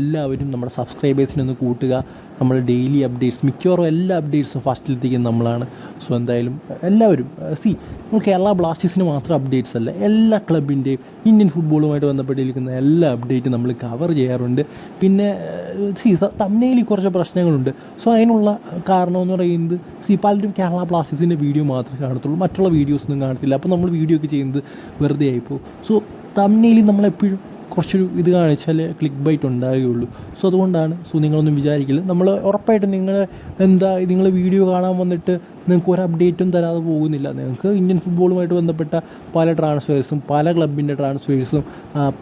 എല്ലാവരും നമ്മുടെ സബ്സ്ക്രൈബേഴ്സിനെ ഒന്ന് കൂട്ടുക. നമ്മൾ ഡെയിലി അപ്ഡേറ്റ്സ് മിക്കവാറും എല്ലാ അപ്ഡേറ്റ്സും ഫസ്റ്റിലെത്തിക്കുന്നത് നമ്മളാണ്. സോ എന്തായാലും എല്ലാവരും സി നമ്മൾ കേരള ബ്ലാസ്റ്റേഴ്സിന് മാത്രം അപ്ഡേറ്റ്സ് അല്ല എല്ലാ ക്ലബിന്റെയും ഇന്ത്യൻ ഫുട്ബോളുമായിട്ട് ബന്ധപ്പെട്ടിരിക്കുന്ന എല്ലാ അപ്ഡേറ്റും നമ്മൾ കവർ ചെയ്യാറുണ്ട്. പിന്നെ സി തമ്മനയിൽ കുറച്ച് പ്രശ്നങ്ങളുണ്ട്. സോ അതിനുള്ള കാരണം എന്ന് പറയുന്നത് സി പലരും കേരള ബ്ലാസ്റ്റേഴ്സിന്റെ വീഡിയോ മാത്രമേ കാണത്തുള്ളൂ. മറ്റുള്ള വീഡിയോസ് ഒന്നും കാണത്തില്ല. അപ്പോൾ നമ്മൾ വീഡിയോ ഒക്കെ ചെയ്യുന്നത് വെറുതെ ആയിപ്പോൾ സോ തമ്മനയിൽ നമ്മളെപ്പോഴും കുറച്ചൊരു ഇത് കാണിച്ചാൽ ക്ലിക്ക് ബൈറ്റ് ഉണ്ടാകുകയുള്ളൂ സോ അതുകൊണ്ടാണ് സോ നിങ്ങളൊന്നും വിചാരിക്കില്ല. നമ്മൾ ഉറപ്പായിട്ടും നിങ്ങൾ എന്താ നിങ്ങൾ വീഡിയോ കാണാൻ വന്നിട്ട് നിങ്ങൾക്ക് ഒരു അപ്ഡേറ്റും തരാതെ പോകുന്നില്ല. നിങ്ങൾക്ക് ഇന്ത്യൻ ഫുട്ബോളുമായിട്ട് ബന്ധപ്പെട്ട പല ട്രാൻസ്ഫേഴ്സും പല ക്ലബിന്റെ ട്രാൻസ്ഫേഴ്സും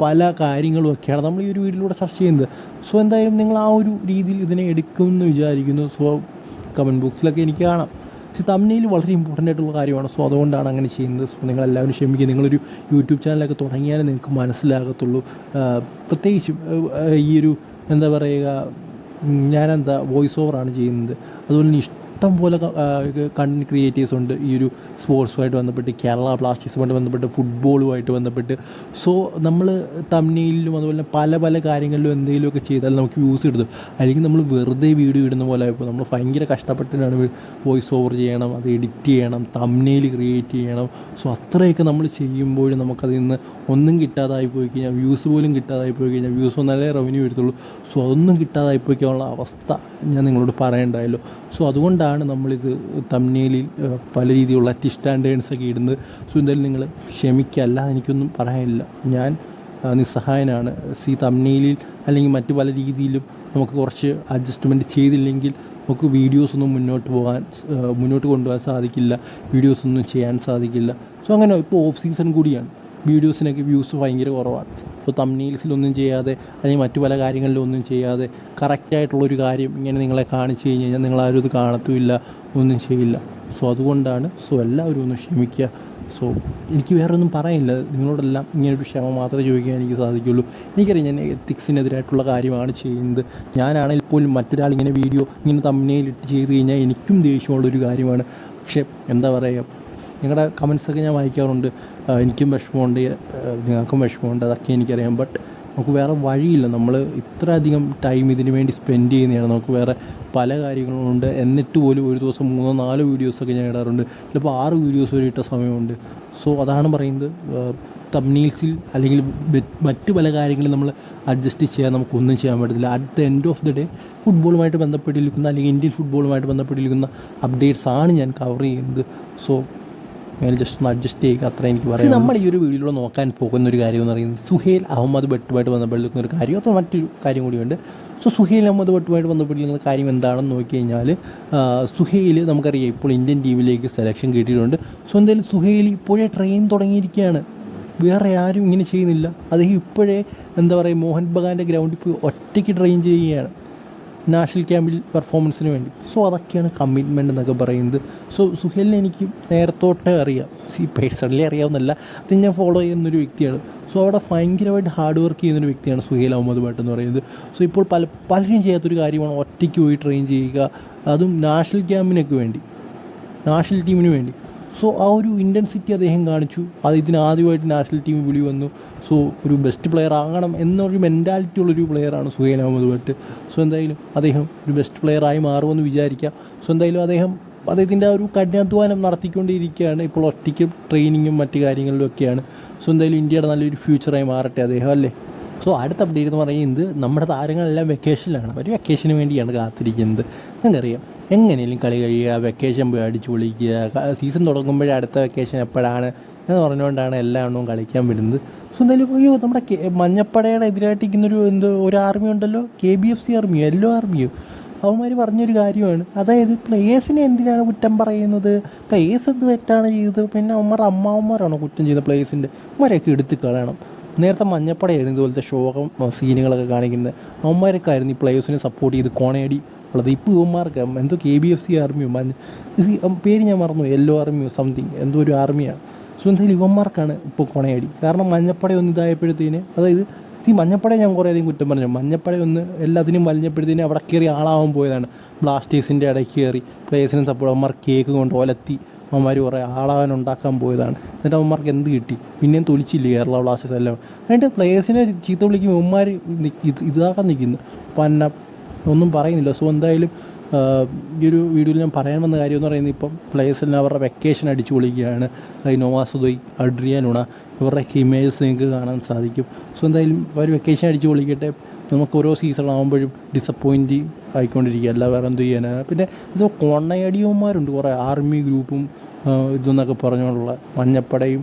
പല കാര്യങ്ങളും ഒക്കെയാണ് നമ്മൾ ഈ ഒരു വീഡിയോയിലൂടെ ചർച്ച ചെയ്യുന്നത്. സോ എന്തായാലും നിങ്ങൾ ആ ഒരു രീതിയിൽ ഇതിനെ എടുക്കുമെന്ന് വിചാരിക്കുന്നു. സോ കമന്റ് ബോക്സിലൊക്കെ എനിക്ക് കാണാം. പക്ഷേ തമ്മിൽ വളരെ ഇമ്പോർട്ടന്റ് ആയിട്ടുള്ള കാര്യമാണ്. സോ അതുകൊണ്ടാണ് അങ്ങനെ ചെയ്യുന്നത്. സോ നിങ്ങളെല്ലാവരും ക്ഷമിക്കുക. നിങ്ങളൊരു യൂട്യൂബ് ചാനലൊക്കെ തുടങ്ങിയാലേ നിങ്ങൾക്ക് മനസ്സിലാകത്തുള്ളൂ. പ്രത്യേകിച്ചും ഈ ഒരു എന്താ പറയുക ഞാനെന്താ വോയിസ് ഓവറാണ് ചെയ്യുന്നത്. അതുപോലെ തന്നെ ഇഷ്ടം പോലെ കണ്ടന്റ് ക്രിയേറ്റീവ്സ് ഉണ്ട്. ഈ ഒരു സ്പോർട്സുമായിട്ട് ബന്ധപ്പെട്ട് കേരള ബ്ലാസ്റ്റേഴ്സുമായിട്ട് ബന്ധപ്പെട്ട് ഫുട്ബോളുമായിട്ട് ബന്ധപ്പെട്ട്. സോ നമ്മൾ തമ്മിലും അതുപോലെ തന്നെ പല പല കാര്യങ്ങളിലും എന്തെങ്കിലുമൊക്കെ ചെയ്താൽ നമുക്ക് വ്യൂസ് കിട്ടും. അല്ലെങ്കിൽ നമ്മൾ വെറുതെ വീഡിയോ ഇടുന്ന പോലെ ആയപ്പോൾ നമ്മൾ ഭയങ്കര കഷ്ടപ്പെട്ടിട്ടാണ് വോയിസ് ഓവർ ചെയ്യണം അത് എഡിറ്റ് ചെയ്യണം തമ്മിൽ ക്രിയേറ്റ് ചെയ്യണം. സോ അത്രയൊക്കെ നമ്മൾ ചെയ്യുമ്പോഴും നമുക്കതിൽ നിന്ന് ഒന്നും കിട്ടാതായി പോയി കഴിഞ്ഞാൽ വ്യൂസ് പോലും കിട്ടാതായി പോയി കഴിഞ്ഞാൽ വ്യൂസ് വന്നാലേ റവന്യൂ വരുത്തുള്ളൂ സോ അതൊന്നും കിട്ടാതായി പോയിക്കാനുള്ള അവസ്ഥ ഞാൻ നിങ്ങളോട് പറയണ്ടായല്ലോ. സോ അതുകൊണ്ടാണ് നമ്മളിത് തമ്മിലിൽ പല രീതിയിലുള്ള അറ്റി സ്റ്റാൻഡേർഡ്സ് ഒക്കെ ഇടുന്നത്? സോ എന്തായാലും നിങ്ങൾ ക്ഷമിക്കല്ല എനിക്കൊന്നും പറയാനില്ല. ഞാൻ നിസ്സഹായനാണ്. സി തമ്മിലിൽ അല്ലെങ്കിൽ മറ്റു പല രീതിയിലും നമുക്ക് കുറച്ച് അഡ്ജസ്റ്റ്മെന്റ് ചെയ്തില്ലെങ്കിൽ നമുക്ക് വീഡിയോസൊന്നും മുന്നോട്ട് പോകാൻ മുന്നോട്ട് കൊണ്ടുപോകാൻ സാധിക്കില്ല. വീഡിയോസൊന്നും ചെയ്യാൻ സാധിക്കില്ല. സോ അങ്ങനെ ഇപ്പോൾ ഓഫ് സീസൺ കൂടിയാണ്. വീഡിയോസിനൊക്കെ വ്യൂസ് ഭയങ്കര കുറവാണ്. ഇപ്പോൾ തമ്നീൽസിലൊന്നും ചെയ്യാതെ അല്ലെങ്കിൽ മറ്റു പല കാര്യങ്ങളിലും ഒന്നും ചെയ്യാതെ കറക്റ്റായിട്ടുള്ളൊരു കാര്യം ഇങ്ങനെ നിങ്ങളെ കാണിച്ചു കഴിഞ്ഞ് കഴിഞ്ഞാൽ നിങ്ങളാരും ഇത് കാണത്തുമില്ല ഒന്നും ചെയ്യില്ല. സോ അതുകൊണ്ടാണ് സോ എല്ലാവരും ഒന്ന് ക്ഷമിക്കുക. സോ എനിക്ക് വേറെ ഒന്നും പറയില്ല നിങ്ങളോടെല്ലാം ഇങ്ങനൊരു ക്ഷമ മാത്രമേ ചോദിക്കാൻ എനിക്ക് സാധിക്കുള്ളൂ. എനിക്കറിയാം ഞാൻ എത്തിക്സിനെതിരായിട്ടുള്ള കാര്യമാണ് ചെയ്യുന്നത്. ഞാനാണെങ്കിൽ പോലും മറ്റൊരാൾ ഇങ്ങനെ വീഡിയോ ഇങ്ങനെ തമ്മിലിട്ട് ചെയ്ത് കഴിഞ്ഞാൽ എനിക്കും ദേഷ്യമുള്ളൊരു കാര്യമാണ്. പക്ഷേ എന്താ പറയുക നിങ്ങളുടെ കമൻസൊക്കെ ഞാൻ വായിക്കാറുണ്ട്. എനിക്കും വിഷമമുണ്ട്. നിങ്ങൾക്കും വിഷമമുണ്ട്. അതൊക്കെ എനിക്കറിയാം. ബട്ട് നമുക്ക് വേറെ വഴിയില്ല. നമ്മൾ ഇത്രയധികം ടൈം ഇതിന് വേണ്ടി സ്പെൻഡ് ചെയ്യുന്നതാണ്. നമുക്ക് വേറെ പല കാര്യങ്ങളുണ്ട് എന്നിട്ട് പോലും ഒരു ദിവസം മൂന്നോ നാലോ വീഡിയോസൊക്കെ ഞാൻ ഇടാറുണ്ട്. ചിലപ്പോൾ ആറ് വീഡിയോസ് വരെ ഇട്ട സമയമുണ്ട്. സോ അതാണ് പറയുന്നത്. തമ്നീൽസിൽ അല്ലെങ്കിൽ മറ്റ് പല കാര്യങ്ങളും നമ്മൾ അഡ്ജസ്റ്റ് ചെയ്യാൻ നമുക്കൊന്നും ചെയ്യാൻ പറ്റത്തില്ല. At the end of the day ഫുട്ബോളുമായിട്ട് ബന്ധപ്പെട്ടിരിക്കുന്ന അല്ലെങ്കിൽ ഇന്ത്യൻ ഫുട്ബോളുമായിട്ട് ബന്ധപ്പെട്ടിരിക്കുന്ന അപ്ഡേറ്റ്സ് ആണ് ഞാൻ കവർ ചെയ്യുന്നത്. സോ ഞാൻ ജസ്റ്റ് ഒന്ന് അഡ്ജസ്റ്റ് ചെയ്യുക. അത്ര എനിക്ക് പറയാം നമ്മൾ ഈ ഒരു വീഡിയോയിലൂടെ നോക്കാൻ പോകുന്ന ഒരു കാര്യം എന്ന് പറയുന്നത് സുഹേൽ അഹമ്മദ് ഭട്ടുമായിട്ട് ബന്ധപ്പെട്ടിരിക്കുന്ന ഒരു കാര്യം അത് മറ്റൊരു കാര്യം കൂടിയുണ്ട്. സോ സുഹേൽ അഹമ്മദ് ഭട്ടുമായിട്ട് ബന്ധപ്പെട്ടിരിക്കുന്ന കാര്യം എന്താണെന്ന് നോക്കി കഴിഞ്ഞാൽ സുഹേൽ നമുക്കറിയാം ഇപ്പോൾ ഇന്ത്യൻ ടീമിലേക്ക് സെലക്ഷൻ കിട്ടിയിട്ടുണ്ട്. സോ എന്തായാലും സുഹേൽ ഇപ്പോഴേ ട്രെയിൻ തുടങ്ങിയിരിക്കുകയാണ്. വേറെ ആരും ഇങ്ങനെ ചെയ്യുന്നില്ല. അദ്ദേഹം ഇപ്പോഴേ എന്താ പറയുക മോഹൻ ബഗാന്റെ ഗ്രൗണ്ടിൽ പോയി ഒറ്റയ്ക്ക് ട്രെയിൻ ചെയ്യുകയാണ്. നാഷണൽ ക്യാമ്പിൽ പെർഫോമൻസിന് വേണ്ടി. സോ അതൊക്കെയാണ് കമ്മിറ്റ്മെന്റ് എന്നൊക്കെ പറയുന്നത്. സോ സുഹേലിനെ എനിക്ക് നേരത്തോട്ടേ അറിയാം. സി പേഴ്സണലി അറിയാവുന്നല്ല അത് ഞാൻ ഫോളോ ചെയ്യുന്നൊരു വ്യക്തിയാണ്. സോ അവിടെ ഭയങ്കരമായിട്ട് ഹാർഡ് വർക്ക് ചെയ്യുന്നൊരു വ്യക്തിയാണ് സുഹേൽ അഹമ്മദ് ഭട്ട് എന്ന് പറയുന്നത്. സോ ഇപ്പോൾ പല പലരും ചെയ്യാത്തൊരു കാര്യമാണ് ഒറ്റയ്ക്ക് പോയി ട്രെയിൻ ചെയ്യുക. അതും നാഷണൽ ക്യാമ്പിനൊക്കെ വേണ്ടി. നാഷണൽ ടീമിന് വേണ്ടി. സോ ആ ഒരു ഇന്റൻസിറ്റി അദ്ദേഹം കാണിച്ചു. അത് ഇതിന് ആദ്യമായിട്ട് നാഷണൽ ടീം വിളി വന്നു. സോ ഒരു ബെസ്റ്റ് പ്ലെയർ ആകണം എന്നൊരു മെന്റാലിറ്റി ഉള്ളൊരു പ്ലെയറാണ് സുഹൈൻ അഹമ്മദ് ഭട്ട്. സോ എന്തായാലും അദ്ദേഹം ഒരു ബെസ്റ്റ് പ്ലെയറായി മാറുമെന്ന് വിചാരിക്കാം. സോ എന്തായാലും അദ്ദേഹം അദ്ദേഹത്തിന്റെ ആ ഒരു കഠിനാധ്വാനം നടത്തിക്കൊണ്ടിരിക്കുകയാണ്. ഇപ്പോൾ ഒറ്റയ്ക്ക് ട്രെയിനിങ്ങും മറ്റു കാര്യങ്ങളിലും ഒക്കെയാണ്. സോ എന്തായാലും ഇന്ത്യയുടെ നല്ലൊരു ഫ്യൂച്ചറായി മാറട്ടെ അദ്ദേഹം അല്ലേ? സോ അടുത്ത അപ്ഡേറ്റ് എന്ന് പറയുന്നത് നമ്മുടെ താരങ്ങളെല്ലാം വെക്കേഷനിലാണ് അവർ വെക്കേഷന് വേണ്ടിയാണ് കാത്തിരിക്കുന്നത്. നിങ്ങൾക്കറിയാം എങ്ങനെയും കളി കഴിയുക വെക്കേഷൻ പോയി അടിച്ചു പൊളിക്കുക സീസൺ തുടങ്ങുമ്പോഴേ അടുത്ത വെക്കേഷൻ എപ്പോഴാണ് എന്ന് പറഞ്ഞുകൊണ്ടാണ് എല്ലാ എണ്ണവും കളിക്കാൻ വരുന്നത് സോ എന്തായാലും അയ്യോ നമ്മുടെ കെ- എതിരായിട്ട് ഇരിക്കുന്നൊരു എന്ത് ഒരു ആർമി ഉണ്ടല്ലോ? കെ ബി എഫ് സി ആർമിയോ എല്ലോ ആർമിയോ അവന്മാർ പറഞ്ഞൊരു കാര്യമാണ്. അതായത് പ്ലേയേഴ്സിനെ എന്തിനാണ് കുറ്റം പറയുന്നത്? പ്ലേയേഴ്സ് എന്ത് തെറ്റാണ് ചെയ്തത്? പിന്നെ അവന്മാർ അമ്മാവന്മാരാണോ കുറ്റം ചെയ്യുന്നത് പ്ലേയേഴ്സിന്റെ അവന്മാരെയൊക്കെ എടുത്തു കളയണം. നേരത്തെ മഞ്ഞപ്പടയായിരുന്നു ഇതുപോലത്തെ ശോകം സീനുകളൊക്കെ കാണിക്കുന്നത്. അവന്മാരൊക്കെയായിരുന്നു ഈ പ്ലേയേഴ്സിനെ സപ്പോർട്ട് ചെയ്ത് കോണയടി ഉള്ളത്. ഇപ്പോൾ ഇവന്മാർക്ക് എന്തോ കെ ബി എഫ് സി ആർമിയോ മഞ്ഞ പേര് ഞാൻ മറന്നു യെല്ലോ ആർമിയോ സംതിങ് എന്തോ ഒരു ആർമിയാണ് സോ എന്തായാലും ഇവന്മാർക്കാണ് ഇപ്പോൾ കൊണയടി കാരണം മഞ്ഞപ്പട ഒന്ന് ഇതായപ്പോഴത്തേന് അതായത് ഈ മഞ്ഞപ്പട ഞാൻ കുറേ അധികം കുറ്റം പറഞ്ഞു. മഞ്ഞപ്പട ഒന്ന് എല്ലാത്തിനും വലിഞ്ഞപ്പോഴത്തേന് അവിടെ കയറി ആളാവാൻ പോയതാണ്. ബ്ലാസ്റ്റേഴ്സിന്റെ ഇടയ്ക്ക് കയറി പ്ലേയേഴ്സിനെ സപ്പോർട്ട് അവന്മാർ കേക്ക് കൊണ്ട് ഒലത്തി അവന്മാർ കുറേ ആളാവാൻ ഉണ്ടാക്കാൻ പോയതാണ്. എന്നിട്ട് അവന്മാർക്ക് എന്ത് കിട്ടി? പിന്നെയും തൊലിച്ചില്ലേ കേരള ബ്ലാസ്റ്റേഴ്സ് എല്ലാം. എന്നിട്ട് പ്ലേയേഴ്സിനെ ചീത്ത വിളിക്കുമ്പോൾ അവന്മാർ ഇത് ഇതാക്കാൻ നിൽക്കുന്നു പന്ന ഒന്നും പറയുന്നില്ല. സോ എന്തായാലും ഈ ഒരു വീഡിയോയിൽ ഞാൻ പറയാൻ വന്ന കാര്യം എന്ന് പറയുന്നത് ഇപ്പം പ്ലേയേഴ്സിന് അവരുടെ വെക്കേഷൻ അടിച്ചു പൊളിക്കുകയാണ്. നോവാസുദോയ് അഡ്രിയാനുണ ഇവരുടെയൊക്കെ ഇമേജസ് നിങ്ങൾക്ക് കാണാൻ സാധിക്കും. സോ എന്തായാലും അവർ വെക്കേഷൻ അടിച്ചു പൊളിക്കട്ടെ. നമുക്ക് ഓരോ സീസണാകുമ്പോഴും ഡിസപ്പോയിന്റ് ആയിക്കൊണ്ടിരിക്കുക. അല്ല വേറെ എന്ത് ചെയ്യാനാണ് പിന്നെ ഇത് കൊണ്ണയടിയന്മാരുണ്ട് കുറേ ആർമി ഗ്രൂപ്പും ഇതെന്നൊക്കെ പറഞ്ഞുകൊണ്ടുള്ള മഞ്ഞപ്പടയും.